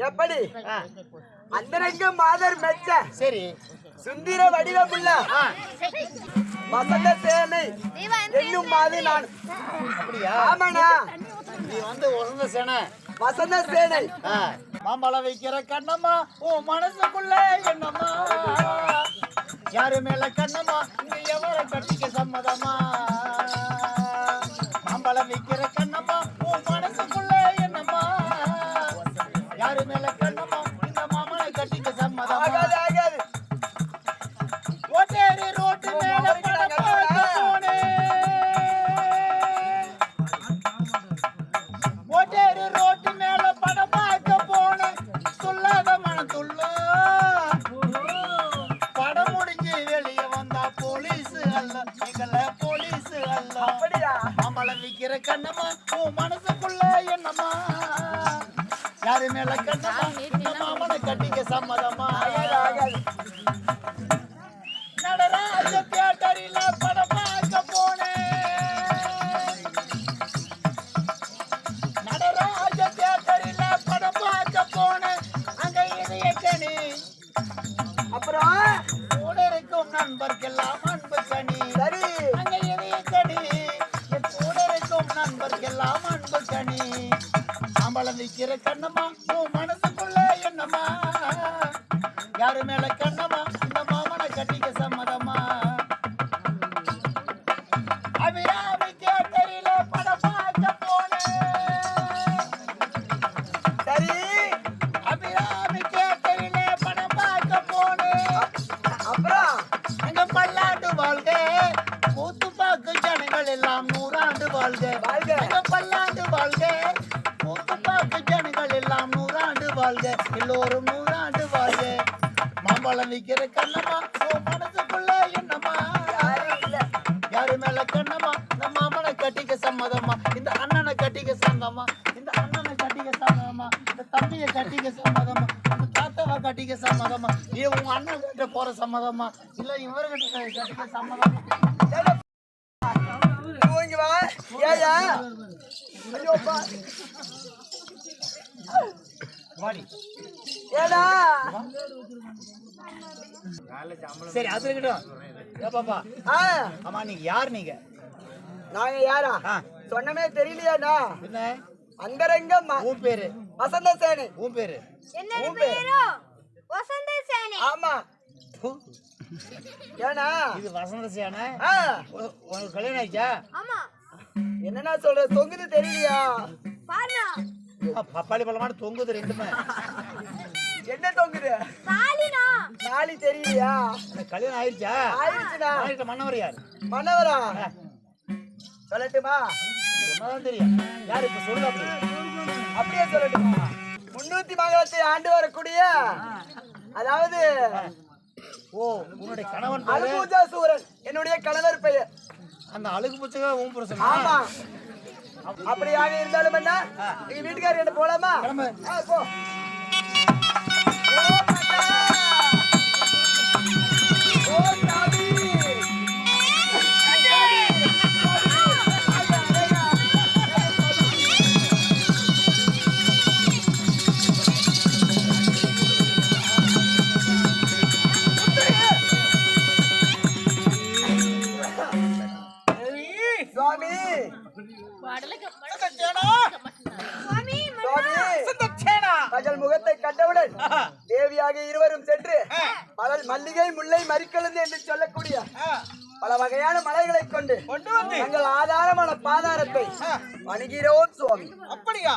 எப்படி? அந்தரங்க மாதர் மெச்ச. சரி. சுந்தர வடிவமுள்ள. வசந்த சேனை. என்னும் மாது நான். அப்படியா? ஆமாண்ணா. நீ வந்து வசந்த சேனை. வசந்த சேனை. ஆ, மாம்பழம் வைக்கிற கண்ணம்மா உன் மனசுக்குள்ள என்னம்மா யாரு மேல கண்ணம்மா? இங்க எவரை கட்டிக்க சம்மதமா அல்ல எங்கள போலீஸ் அல்ல. அப்படியா? மாம்பழம் விக்கிற கண்ணம்மா உன் மனசுக்குள்ள என்னம்மா? யாரு மேல கண்ணம்மா? மாமனை கட்டிக்க சம்மதமா எல்லாம் அன்பு கனி நம்மள நிக்கிற கண்ணம்மா உன் மனசுக்குள்ள என்னம்மா? யாரு மேல கண்ணம்மா? வாழ்க. எல்லோரும் நூறாண்டு வாழ்க. மாம்பழம் விற்கிற கண்ணம்மா உன் மனசுக்குள்ள என்னம்மா? யாரு மேல கண்ணம்மா? இந்த மாமனை கட்டிக்க சம்மதமா இந்த அண்ணனை கட்டிக்க சம்மதமா இந்த அண்ணனை கட்டிக்க சம்மதமா இந்த தம்பியை கட்டிக்க சம்மதமா இந்த தாத்தாவை கட்டிக்க சம்மதமா நீ உன் அண்ணன் கிட்ட போற சம்மதமா இல்ல இவர்கிட்ட கட்டிக்க சம்மதமா தூங்கி வா. ஏயா. ஐயோப்பா. வாடி. ஏடா. சரி அது இருக்கட்டும். ஏப்பாப்பா ஆ. ஆமா நீங்க யார் நீங்க? நாங்க யாரா? ஆ, சொன்னமே தெரியலையாண்ணா என்ன? அந்தரங்க ம- உன் பேரு? வசந்த சேனை உன் பேரு? என்னோட உன் பேர்? வசந்த சேனை ஆமா. ப்பு, ஏனா இது வசந்த சேனை உனக்கு கல்யாணம் ஆயிடுச்சா? ஆமா. என்னண்ணா சொல்ற? தொங்குது தெரியலையா? பாருண்ணா ஆ, பப்பாளி பழமான தொங்குது ரெண்டுமே. என்ன தொங்குது? தாலினா நாளி தெரியலையா? கல்யாணம் ஆயிடுச்சா? ஆயிடுச்சுண்ணா ஆயிட்ட மன்னவர் யார்? மன்னவரா? சொல்லட்டுமா? சொன்னாதான் தெரியும். யார் இப்ப சொல்லு அப்படி அப்படியே சொல்லட்டுமா? முன்னூத்தி மங்கலத்தை ஆண்டு வரக்கூடிய அதாவது ஓ உன்னுடைய கணவன் பேரு அல்பூஜா சூரன். என்னுடைய கணவர் பெயர். அந்த அழுகு புச்சக உன் புருஷன் ஆமா. அப்படியாக இருந்தாலும் என்ன? நீங்க வீட்டுக்காரர் கிட்ட போலாமா போ. மகள் முகத்தை கண்டவுடன் தேவியாக இருவரும் சென்று மலர் மல்லிகை முல்லை மறிக்கலந்து என்று சொல்லக்கூடிய பல வகையான மலைகளை கொண்டு தங்கள் ஆதாரமான பாதாரத்தை வணங்குகிறோம் சுவாமி. அப்படியா?